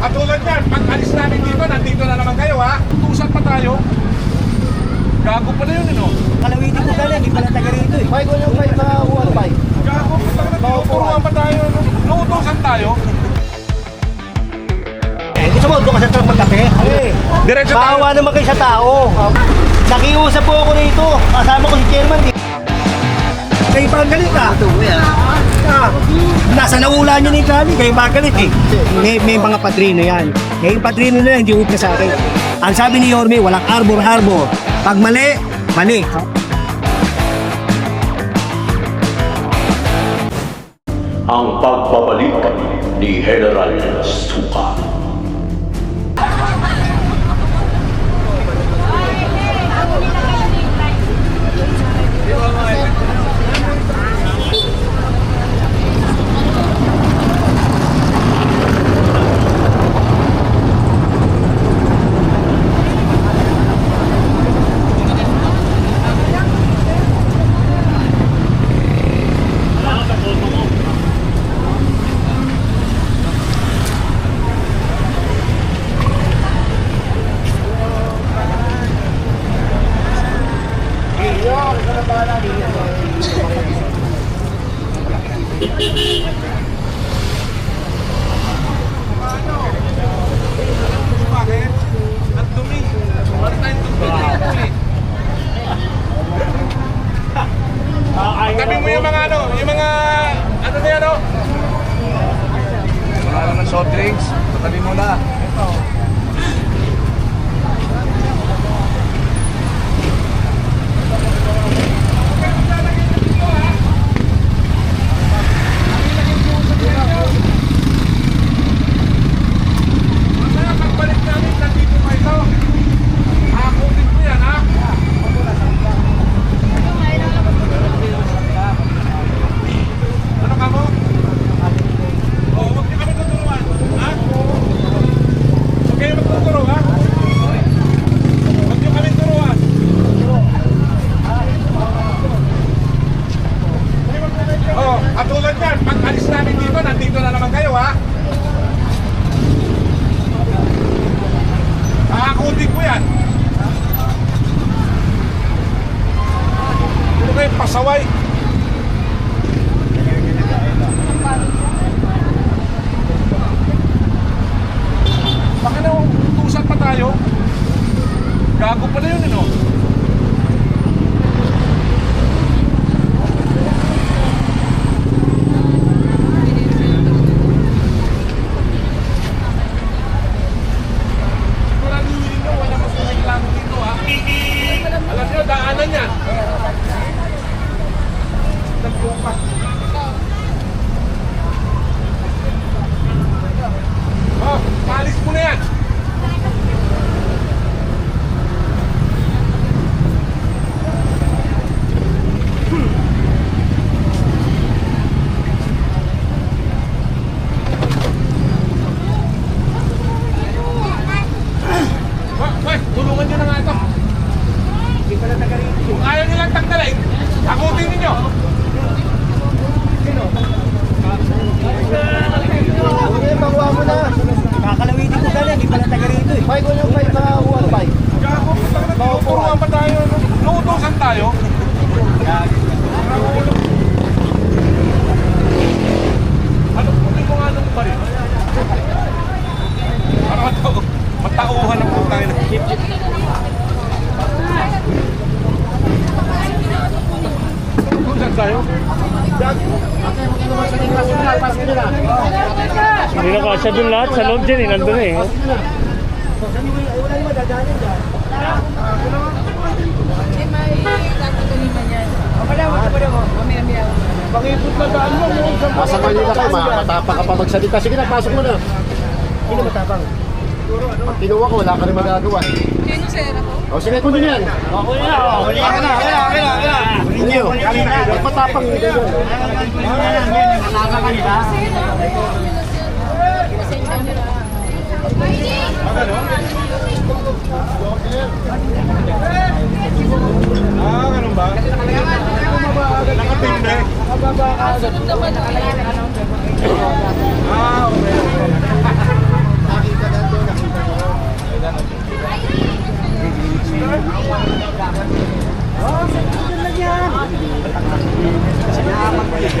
At tulad yan, pag alis namin dito, nandito na naman kayo ha. Tutusan pa tayo. Gago pa na yun, ano? Kalawitin ko galing, hindi pala taga rito eh. May ko yung may nakakuha pa eh. Gago pa talaga. Tinuturuan pa tayo. ano? Luutusan tayo. Eh, gusto mo, doon ka sa truck magkape? Eh, Diretso tayo. Bawa naman kayo sa tao. Nakiusap po ako rito. Kasama ko si chairman. Di. Kayo pa ang galit ah. Nasa naula niya ni Kali, kayo pa ang galit eh. May, may mga padrino yan. Eh, yung padrino yan, hindi upna sa akin. Ang sabi ni Yorme, walang arbor-arbor. Pag mali, mali. ang pagbabalik ni General Suka. Tabi mo yung mga ano, yung mga ano na yan, oh. Wala naman soft drinks. Tabi mo na. Masaya pagbalik namin, nandito pa ito. Hakutin ko yan, ha? Ano ka mo? Oo, huwag niyo kami tuturuan. Ha? Huwag kayo magtuturo, ha? Huwag niyo kami turuan. Oo, at tulad yan, pag alis namin dito, nandito na naman kayo, ha? Hakutin ko yan. Ano kayo, pasaway? Bakit na utusan pa tayo? Gago pa na yun, ano? Sigurado nyo, wala mas lang dito, ha? Alam nyo, daanan yan. Nagbuka. Oh, paalis mo na yan. Wa- Wai, tulungan nyo na nga ito. Hindi pala taga rito. Kung ayaw nyo lang tanggalin, takutin ninyo. Okay, pakuha mo na. Kakalawitin ko galing, hindi pala taga rito eh. May ko yung may nakakuha pa eh. Gago, talaga tinuturuan pa tayo. ano? Luutusan tayo. Ano, kunin mo nga ng baril. Para matao, matauhan ng putang ina. Luutusan tayo. Hindi na kasya dun lahat. Sa loob dyan eh. Nandun eh. Yung wala naman dadaanin dyan. Eh, may tatatuliman yan. O, pala mo, pala mo. Mamaya-maya. Pangipot na daan mo. Nasa Manila kayo, matapang ka pa magsalita. Sige na, pasok mo na. Sino matapang? Pag kinuha ko, wala ka rin magagawa. Sino sir ako? O sige, kunin yan. Ako na, ako na. Ako na, ako na, ako na, ako na. Ninyo. May patapang nito yun. Matapang kanila. Sunod naman ako yan. Ah, okay, okay. Nakita na doon, nakita ko. Oh, dito lang yan.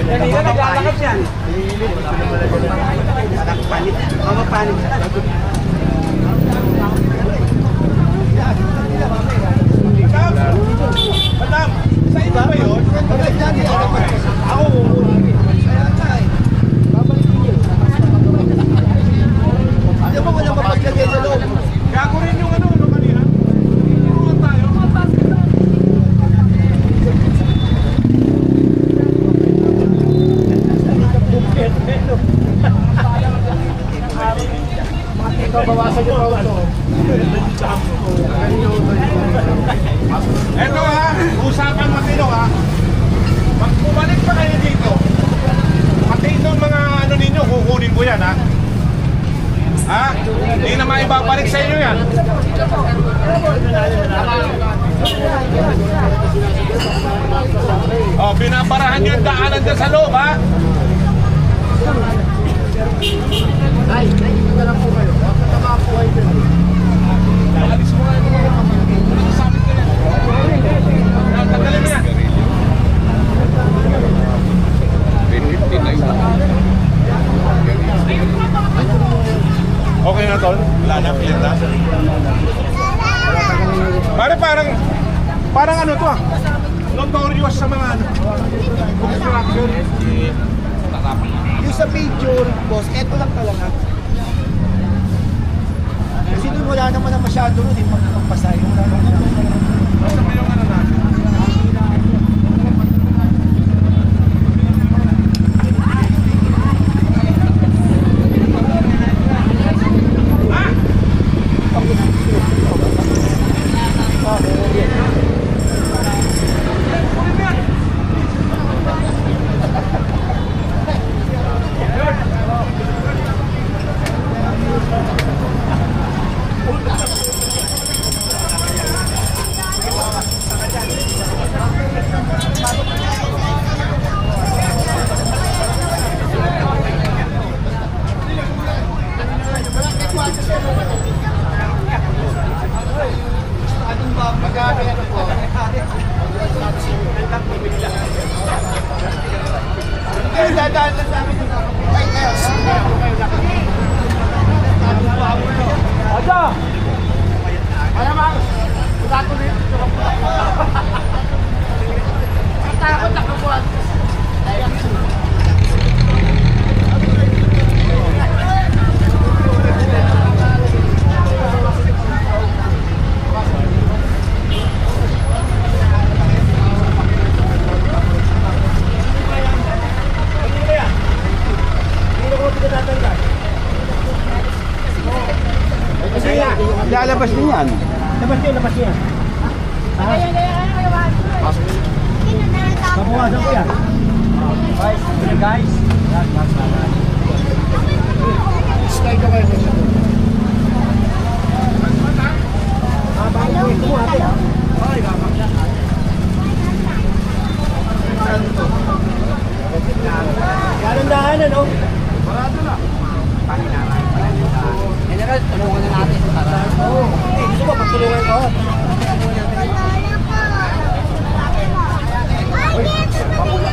Kanina naglalakad yan. Parang panik. Mamapanik siya.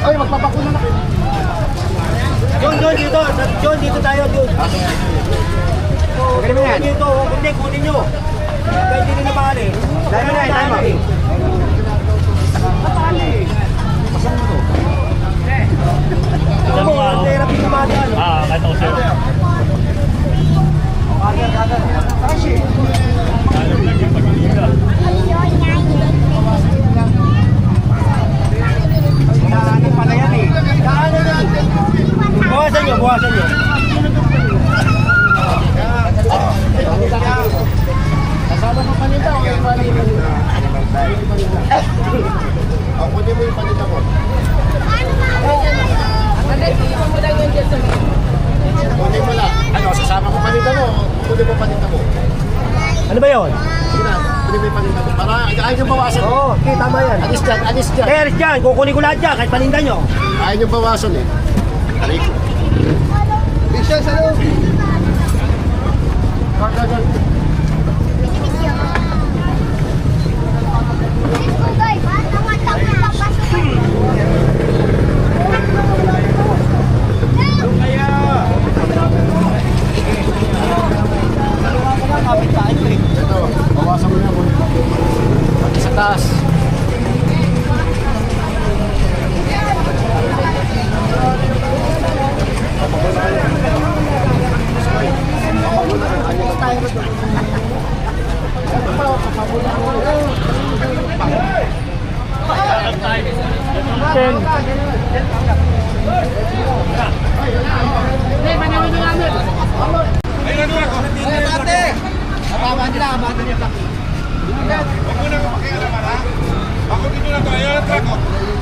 Ay, magpapakuna na kayo. John, John, dito. John, dito tayo, John. Ganun yan. Dito, hindi, kunin nyo. Kahit hindi na pakali. Dahil mo na, dahil mo. Alam mo, ang therapy kumadaan. Ah, kahit ako sa'yo. Daanan pala yan eh. Daanan yan. Buwasan nyo, buwasan nyo. Kasama mo paninda o yung paninda? Ang kunin mo yung dyan sa Kunin mo lang. Ano, sasama ko paninda mo. Kunin mo paninda mo. Ano ba yun? Sige na, kunin mo yung paninda mo. Para ayaw yung bawasan. Oo, oh, okay, tama yan. Alis dyan, alis dyan. Kaya alis dyan, kukunin ko lahat dyan, kahit paninda nyo. Ayaw yung bawasan eh. Rico. Deixa essa não. Vai, vai, vai. Ayun ang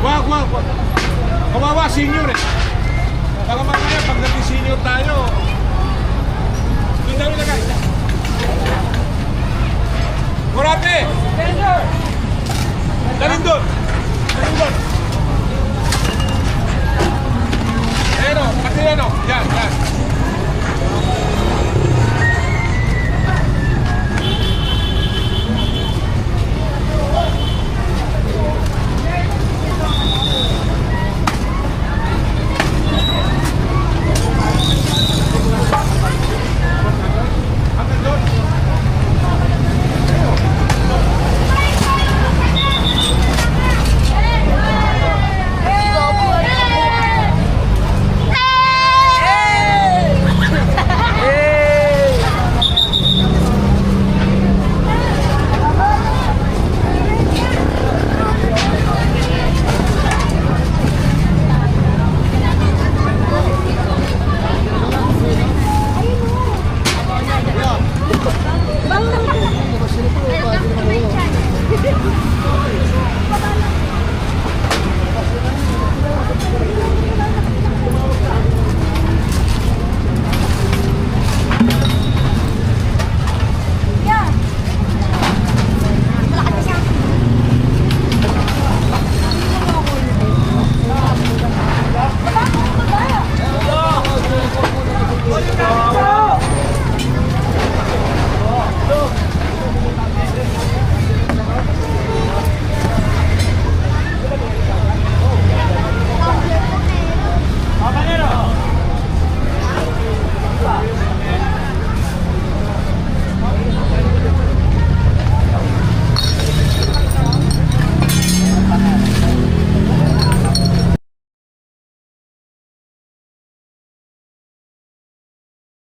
Wag, wag, wag. Kawawa, senior eh. Baka mamaya, pag naging senior tayo, doon tayo na guys. Morate! Daling doon! Daling doon! Ayan o, pati yan o. Yan, yan. Yeah.